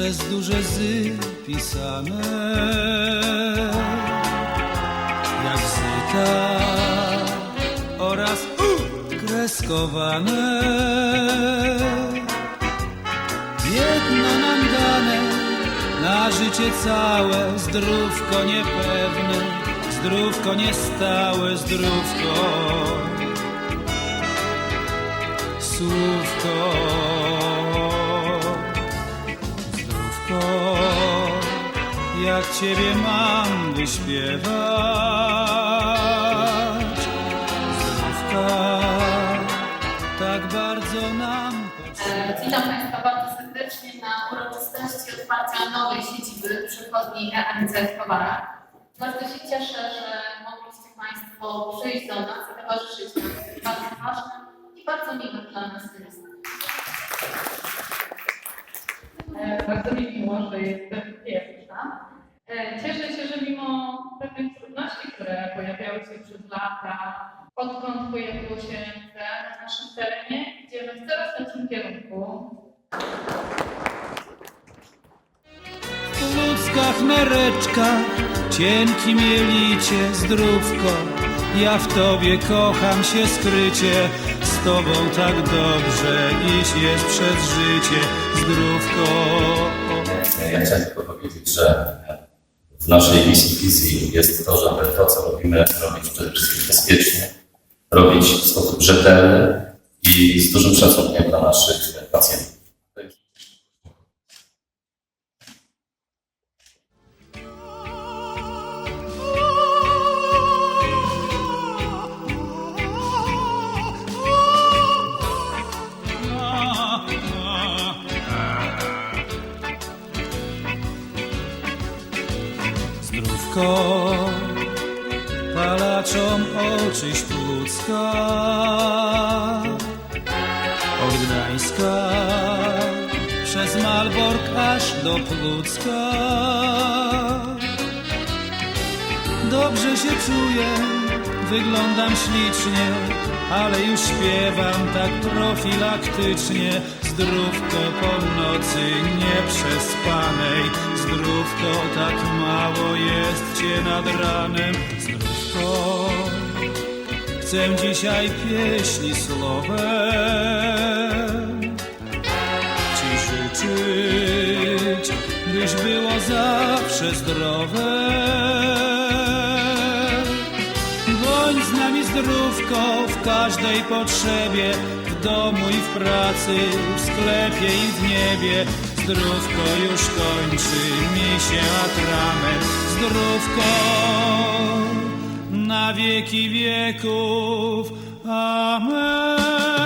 przez duże zy pisane jak zyta oraz u, kreskowane. Jedno nam dane na życie całe, zdrówko niepewne, zdrówko niestałe, zdrówko. Słówko, jak ciebie mam wyśpiewać. Zdrówka, tak bardzo nam potrzeba. E, Witam Państwa bardzo serdecznie na uroczystości otwarcia nowej siedziby przychodni EMC w Kowarach. Bardzo się cieszę, że mogliście Państwo przyjść do nas i towarzyszyć nam w tym bardzo ważnym i bardzo miłym dla nas wydarzeniu. E, Bardzo mi miło, że jestem Cieszę się, że mimo pewnych trudności, które pojawiały się przez lata, odkąd pojawiło się na naszym terenie, idziemy w coraz lepszym kierunku. ludzka chmereczka, cienkim jelicie, zdrówko. Ja w tobie kocham się skrycie, z tobą tak dobrze iść jest przez życie, zdrówko. Ja chciałem tylko powiedzieć, że w naszej misji, wizji jest to, żeby to, co robimy, robić przede wszystkim bezpiecznie, robić w sposób rzetelny i z dużym szacunkiem dla naszych pacjentów. Zdrówko, palaczom oczyść Pucka, od Gdańska, przez Malbork aż do Płucka. Dobrze się czuję, wyglądam ślicznie, ale już śpiewam tak profilaktycznie. Zdrówko po nocy nieprzespanej, zdrówko tak mało cię nad ranem. Zdrówko, chcę dzisiaj pieśni słowem ci życzyć, byś było zawsze zdrowe. Bądź z nami zdrówko w każdej potrzebie, w domu i w pracy, w sklepie i w niebie. Zdrówko już kończy mi się atrament. Zdrówko na wieki wieków. Amen.